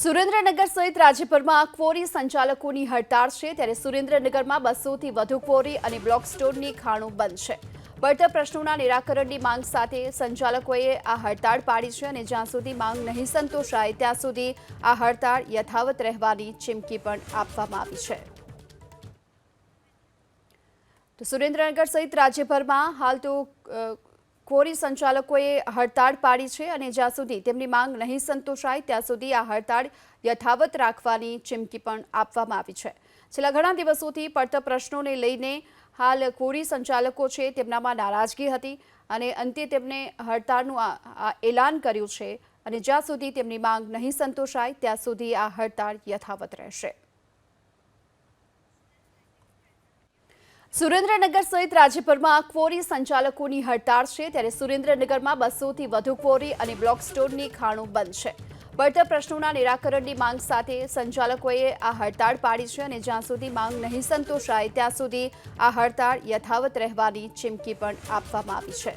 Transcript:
સુરેન્દ્રનગર સહિત રાજ્યભરમાં ક્વોરી સંચાલકોની હડતાળ છે. ત્યારે સુરેન્દ્રનગરમાં બસોથી વધુ ક્વોરી અને બ્લોક સ્ટોરની ખાણો બંધ છે. પડતર પ્રશ્નોના નિરાકરણની માંગ સાથે સંચાલકોએ આ હડતાળ પાડી છે અને જ્યાં સુધી માંગ નહીં સંતોષાય, ત્યાં સુધી આ હડતાળ યથાવત રહેવાની ચીમકી પણ આપવામાં આવી છે. તો સુરેન્દ્રનગર સહિત રાજ્યભરમાં હાલ તો ક્વોરી સંચાલકોએ હડતાળ પાડી છે અને જ્યાં સુધી તેમની માંગ નહીં સંતોષાય, ત્યાં સુધી આ હડતાળ યથાવત રાખવાની ચીમકી પણ આપવામાં આવી છે. છેલ્લા ઘણા દિવસોથી પડતર પ્રશ્નોને લઈને હાલ કોરી સંચાલકો છે તેમનામાં નારાજગી હતી અને અંતે તેમણે હડતાળનું એલાન કર્યું છે અને જ્યાં સુધી તેમની માંગ નહીં સંતોષાય, ત્યાં સુધી આ હડતાળ યથાવત રહેશે. સુરેન્દ્રનગર સહિત રાજ્યભરમાં ક્વોરી સંચાલકોની હડતાળ છે. ત્યારે સુરેન્દ્રનગરમાં બસોથી વધુ ક્વોરી અને બ્લોક સ્ટોરની ખાણું બંધ છે. પડતર પ્રશ્નોના નિરાકરણની માંગ સાથે સંચાલકોએ આ હડતાળ પાડી છે અને જ્યાં સુધી માંગ નહીં સંતોષાય, ત્યાં સુધી આ હડતાળ યથાવત રહેવાની ચીમકી પણ આપવામાં આવી છે.